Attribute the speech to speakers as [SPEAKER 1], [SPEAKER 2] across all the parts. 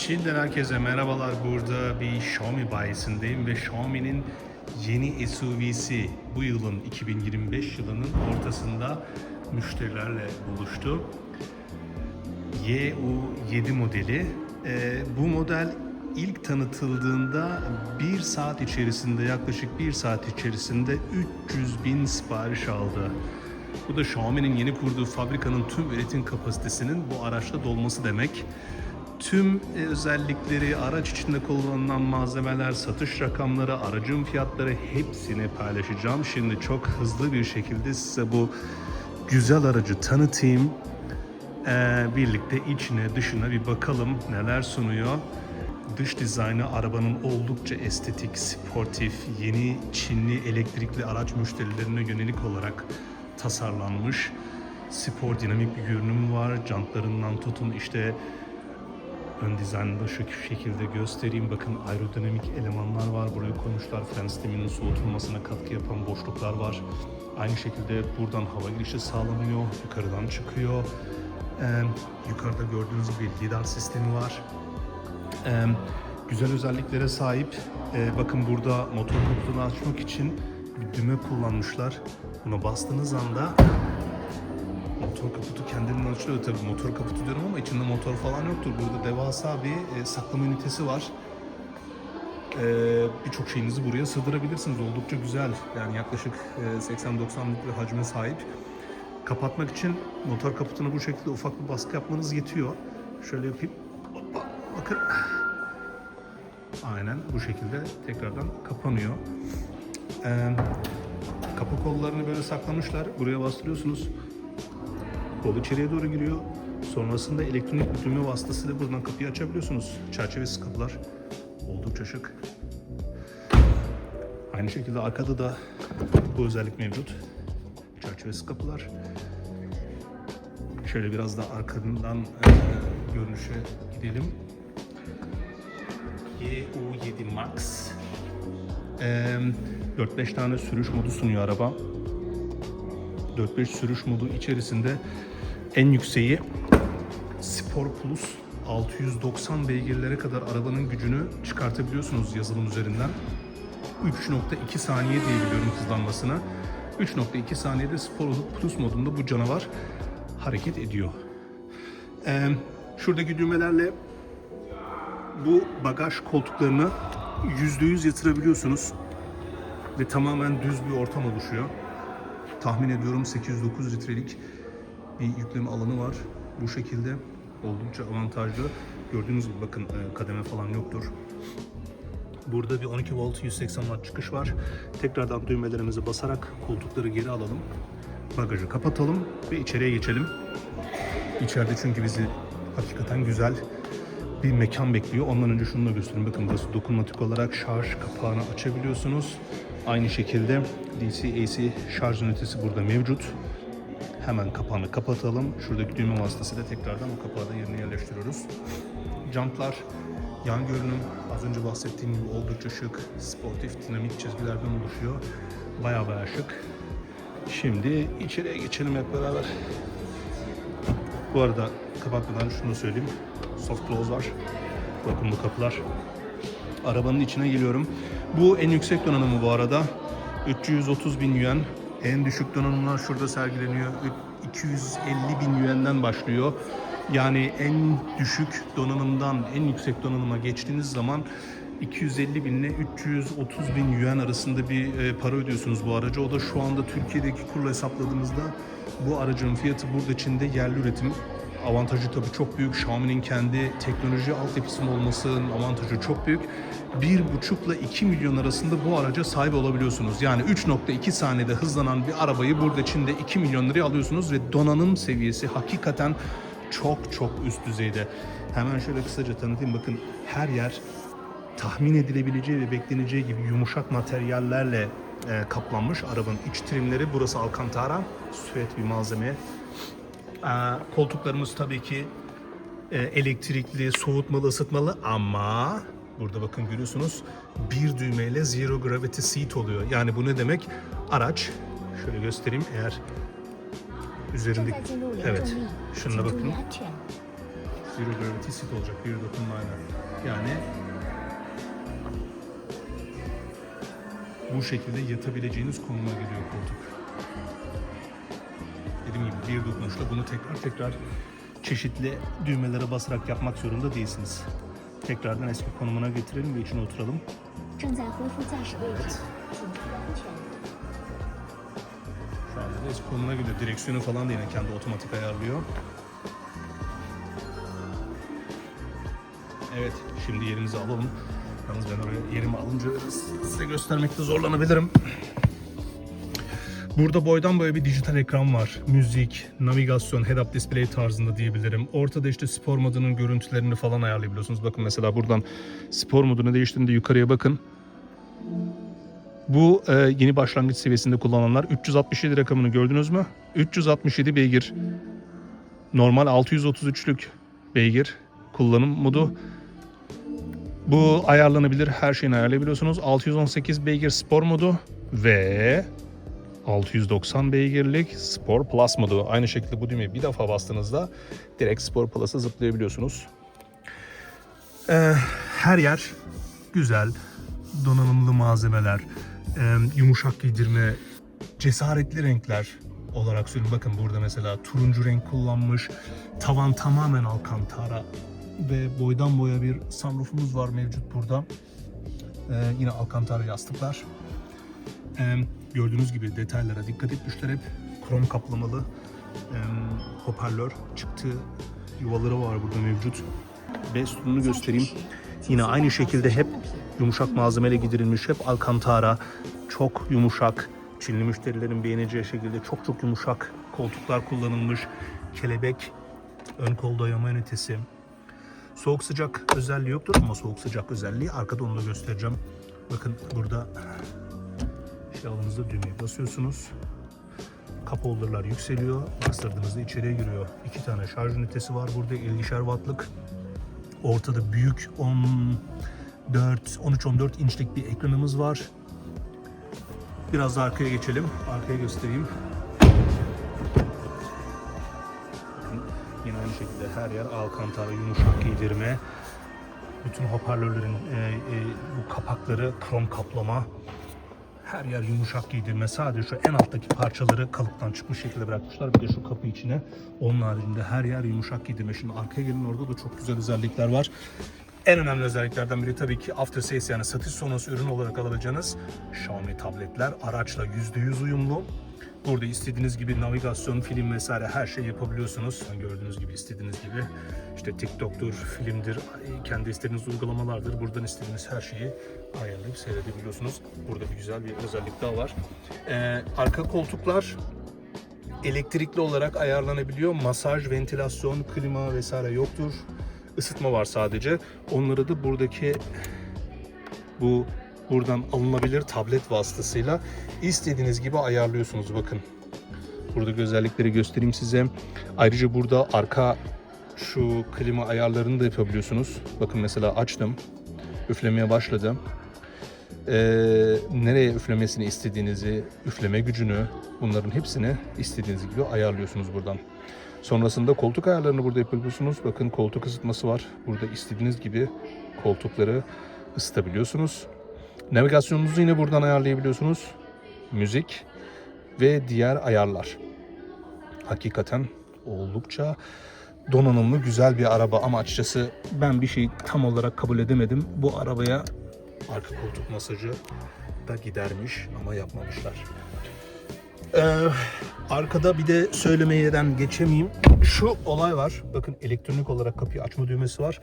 [SPEAKER 1] Çin'den herkese merhabalar. Burada bir Xiaomi bayisindeyim ve Xiaomi'nin yeni SUV'si bu yılın 2025 yılının ortasında müşterilerle buluştu. YU7 modeli. Ee, bu model ilk tanıtıldığında bir saat içerisinde yaklaşık bir saat içerisinde 300 bin sipariş aldı. Bu da Xiaomi'nin yeni kurduğu fabrikanın tüm üretim kapasitesinin bu araçta dolması demek. Tüm e, özellikleri, araç içinde kullanılan malzemeler, satış rakamları, aracın fiyatları hepsini paylaşacağım. Şimdi çok hızlı bir şekilde size bu güzel aracı tanıtayım. Ee, birlikte içine dışına bir bakalım neler sunuyor. Dış dizaynı arabanın oldukça estetik, sportif, yeni Çinli elektrikli araç müşterilerine yönelik olarak tasarlanmış. Spor dinamik bir görünüm var. Jantlarından tutun işte ön dizaynında şu şekilde göstereyim. Bakın aerodinamik elemanlar var. Buraya koymuşlar. Fren sisteminin soğutulmasına katkı yapan boşluklar var. Aynı şekilde buradan hava girişi sağlanıyor. Yukarıdan çıkıyor. Ee, yukarıda gördüğünüz gibi lidar sistemi var. Ee, güzel özelliklere sahip. Ee, bakın burada motor kaputunu açmak için bir düğme kullanmışlar. Buna bastığınız anda motor kaputu kendinden açılıyor. Tabii motor kaputu diyorum ama içinde motor falan yoktur. Burada devasa bir e, saklama ünitesi var. Ee, Birçok şeyinizi buraya sığdırabilirsiniz. Oldukça güzel. Yani yaklaşık e, 80-90 litre hacme sahip. Kapatmak için motor kaputuna bu şekilde ufak bir baskı yapmanız yetiyor. Şöyle yapayım. Hoppa, bakın. Aynen bu şekilde tekrardan kapanıyor. Ee, kapı kollarını böyle saklamışlar. Buraya bastırıyorsunuz. Kol içeriye doğru giriyor. Sonrasında elektronik düğme vasıtasıyla buradan kapıyı açabiliyorsunuz. Çerçevesiz kapılar. Oldukça şık. Aynı şekilde arkada da bu özellik mevcut. Çerçevesiz kapılar. Şöyle biraz da arkadan e, görünüşe gidelim. YU7 Max. E, 4-5 tane sürüş modu sunuyor araba. 4-5 sürüş modu içerisinde en yükseği Spor Plus 690 beygirlere kadar arabanın gücünü çıkartabiliyorsunuz yazılım üzerinden. 3.2 saniye diye biliyorum hızlanmasına. 3.2 saniyede Spor Plus modunda bu canavar hareket ediyor. Ee, şuradaki düğmelerle bu bagaj koltuklarını %100 yatırabiliyorsunuz ve tamamen düz bir ortam oluşuyor. Tahmin ediyorum 809 litrelik bir yükleme alanı var. Bu şekilde oldukça avantajlı. Gördüğünüz gibi bakın e, kademe falan yoktur. Burada bir 12 volt 180 watt çıkış var. Tekrardan düğmelerimizi basarak koltukları geri alalım. Bagajı kapatalım ve içeriye geçelim. İçeride çünkü bizi hakikaten güzel bir mekan bekliyor. Ondan önce şunu da göstereyim. Bakın burası dokunmatik olarak şarj kapağını açabiliyorsunuz. Aynı şekilde DC AC şarj ünitesi burada mevcut. Hemen kapağını kapatalım. Şuradaki düğme vasıtasıyla tekrardan o kapağı da yerine yerleştiriyoruz. Jantlar, yan görünüm az önce bahsettiğim gibi oldukça şık, sportif, dinamik çizgilerden oluşuyor. Baya baya şık. Şimdi içeriye geçelim hep beraber. Bu arada kapatmadan şunu söyleyeyim. Soft close var. Bu kapılar. Arabanın içine geliyorum. Bu en yüksek donanımı bu arada. 330 bin yuan. En düşük donanımlar şurada sergileniyor. 250 bin yuan'den başlıyor. Yani en düşük donanımdan en yüksek donanıma geçtiğiniz zaman 250 bin ile 330 bin yuan arasında bir e, para ödüyorsunuz bu araca. O da şu anda Türkiye'deki kurla hesapladığımızda bu aracın fiyatı burada Çin'de yerli üretim avantajı tabii çok büyük. Xiaomi'nin kendi teknoloji altyapısının olmasının avantajı çok büyük. 1,5 ile 2 milyon arasında bu araca sahip olabiliyorsunuz. Yani 3.2 saniyede hızlanan bir arabayı burada Çin'de 2 milyon liraya alıyorsunuz ve donanım seviyesi hakikaten çok çok üst düzeyde. Hemen şöyle kısaca tanıtayım. Bakın her yer tahmin edilebileceği ve bekleneceği gibi yumuşak materyallerle e, kaplanmış arabanın iç trimleri. Burası Alcantara, süet bir malzeme koltuklarımız tabii ki e, elektrikli, soğutmalı, ısıtmalı ama burada bakın görüyorsunuz bir düğmeyle zero gravity seat oluyor. Yani bu ne demek? Araç şöyle göstereyim eğer üzerindeki evet şuna bakın. Zero gravity seat olacak bir dokunmayla. Yani bu şekilde yatabileceğiniz konuma geliyor koltuk dediğim gibi bir dokunuşla bunu tekrar tekrar çeşitli düğmelere basarak yapmak zorunda değilsiniz. Tekrardan eski konumuna getirelim ve içine oturalım. Şu anda da eski konumuna gidiyor. Direksiyonu falan da yine kendi otomatik ayarlıyor. Evet, şimdi yerimizi alalım. Yalnız ben oraya yerimi alınca size göstermekte zorlanabilirim. Burada boydan boya bir dijital ekran var. Müzik, navigasyon, head-up display tarzında diyebilirim. Ortada işte spor modunun görüntülerini falan ayarlayabiliyorsunuz. Bakın mesela buradan spor modunu değiştiğinde yukarıya bakın. Bu e, yeni başlangıç seviyesinde kullananlar 367 rakamını gördünüz mü? 367 beygir. Normal 633'lük beygir kullanım modu. Bu ayarlanabilir. Her şeyini ayarlayabiliyorsunuz. 618 beygir spor modu ve 690 beygirlik Spor Plus modu. Aynı şekilde bu düğmeye bir defa bastığınızda direkt Spor Plus'a zıplayabiliyorsunuz. Ee, her yer güzel, donanımlı malzemeler, e, yumuşak giydirme, cesaretli renkler olarak söyleyeyim. Bakın burada mesela turuncu renk kullanmış, tavan tamamen alkantara ve boydan boya bir sunroofumuz var mevcut burada. Ee, yine alkantara yastıklar. Ee, gördüğünüz gibi detaylara dikkat etmişler hep. Krom kaplamalı e, hoparlör çıktı yuvaları var burada mevcut. Ve sütununu göstereyim. Yine aynı şekilde hep yumuşak malzemeyle gidirilmiş. Hep alkantara. Çok yumuşak. Çinli müşterilerin beğeneceği şekilde çok çok yumuşak koltuklar kullanılmış. Kelebek ön kol dayama ünitesi. Soğuk sıcak özelliği yoktur ama soğuk sıcak özelliği arkada onu da göstereceğim. Bakın burada alınızda düğmeye basıyorsunuz. Cup holder'lar yükseliyor. Bastırdığınızda içeriye giriyor. İki tane şarj ünitesi var burada 50'şer wattlık. Ortada büyük 14 13-14 inçlik bir ekranımız var. Biraz da arkaya geçelim. Arkaya göstereyim. Yine aynı şekilde her yer alkantara, yumuşak giydirme. Bütün hoparlörlerin e, e, bu kapakları krom kaplama. Her yer yumuşak giydirme. Sadece şu en alttaki parçaları kalıptan çıkmış şekilde bırakmışlar. Bir de şu kapı içine. Onun haricinde her yer yumuşak giydirme. Şimdi arkaya gelin orada da çok güzel özellikler var. En önemli özelliklerden biri tabii ki after sales yani satış sonrası ürün olarak alabileceğiniz Xiaomi tabletler. Araçla %100 uyumlu. Burada istediğiniz gibi navigasyon, film vesaire her şey yapabiliyorsunuz. Gördüğünüz gibi istediğiniz gibi işte TikTok'tur, filmdir, kendi istediğiniz uygulamalardır. Buradan istediğiniz her şeyi ayarlayıp seyredebiliyorsunuz. Burada bir güzel bir özellik daha var. Ee, arka koltuklar elektrikli olarak ayarlanabiliyor. Masaj, ventilasyon, klima vesaire yoktur. Isıtma var sadece. Onları da buradaki bu buradan alınabilir tablet vasıtasıyla istediğiniz gibi ayarlıyorsunuz bakın. Burada özellikleri göstereyim size. Ayrıca burada arka şu klima ayarlarını da yapabiliyorsunuz. Bakın mesela açtım. Üflemeye başladı. Ee, nereye üflemesini istediğinizi, üfleme gücünü bunların hepsini istediğiniz gibi ayarlıyorsunuz buradan. Sonrasında koltuk ayarlarını burada yapabiliyorsunuz. Bakın koltuk ısıtması var. Burada istediğiniz gibi koltukları ısıtabiliyorsunuz. Navigasyonunuzu yine buradan ayarlayabiliyorsunuz. Müzik ve diğer ayarlar. Hakikaten oldukça donanımlı güzel bir araba ama açıkçası ben bir şey tam olarak kabul edemedim. Bu arabaya arka koltuk masajı da gidermiş ama yapmamışlar. Ee, arkada bir de söylemeyeden geçemeyeyim. Şu olay var. Bakın elektronik olarak kapıyı açma düğmesi var.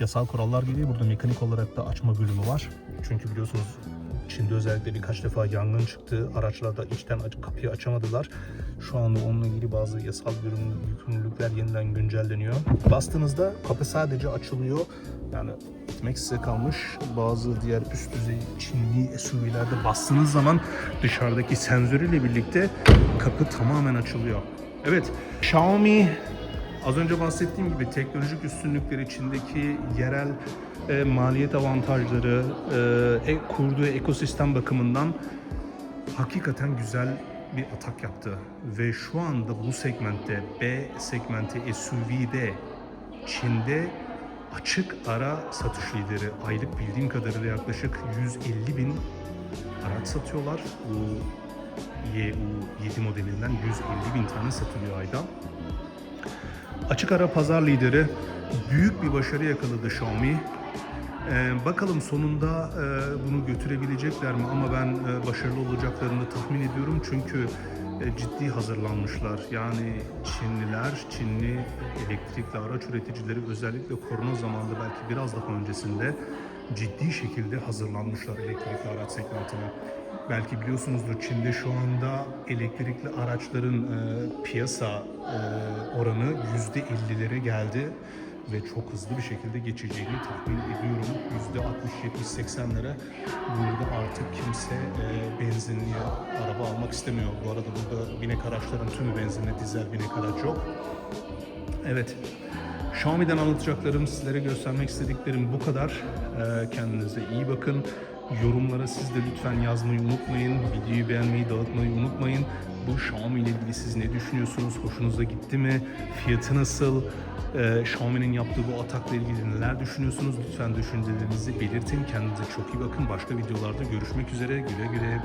[SPEAKER 1] Yasal kurallar gereği burada mekanik olarak da açma bölümü var. Çünkü biliyorsunuz Çin'de özellikle birkaç defa yangın çıktı. Araçlarda içten kapıyı açamadılar. Şu anda onunla ilgili bazı yasal yükümlü- yükümlülükler yeniden güncelleniyor. Bastığınızda kapı sadece açılıyor. Yani gitmek size kalmış. Bazı diğer üst düzey Çinli SUV'lerde bastığınız zaman dışarıdaki sensörüyle birlikte kapı tamamen açılıyor. Evet, Xiaomi Az önce bahsettiğim gibi teknolojik üstünlükleri içindeki yerel e, maliyet avantajları, e, e, kurduğu ekosistem bakımından hakikaten güzel bir atak yaptı. Ve şu anda bu segmentte B segmenti SUV'de Çin'de açık ara satış lideri. Aylık bildiğim kadarıyla yaklaşık 150 bin araç satıyorlar. Bu YU7 modelinden 150 bin tane satılıyor ayda. Açık ara pazar lideri büyük bir başarı yakaladı Xiaomi. Ee, bakalım sonunda e, bunu götürebilecekler mi ama ben e, başarılı olacaklarını tahmin ediyorum çünkü e, ciddi hazırlanmışlar. Yani Çinliler, Çinli elektrikli araç üreticileri özellikle korona zamanında belki biraz daha öncesinde ciddi şekilde hazırlanmışlar elektrikli araç segmentine. Belki biliyorsunuzdur Çin'de şu anda elektrikli araçların e, piyasa e, oranı %50'lere geldi ve çok hızlı bir şekilde geçeceğini tahmin ediyorum. %60-70-80'lere burada artık kimse e, benzinli araba almak istemiyor. Bu arada burada binek araçların tümü benzinli, dizel binek araç yok. Evet. Xiaomi'den anlatacaklarım, sizlere göstermek istediklerim bu kadar. Ee, kendinize iyi bakın. Yorumlara siz de lütfen yazmayı unutmayın. Videoyu beğenmeyi, dağıtmayı unutmayın. Bu Xiaomi ile ilgili siz ne düşünüyorsunuz? Hoşunuza gitti mi? Fiyatı nasıl? Ee, Xiaomi'nin yaptığı bu atakla ilgili neler düşünüyorsunuz? Lütfen düşüncelerinizi belirtin. Kendinize çok iyi bakın. Başka videolarda görüşmek üzere. Güle güle.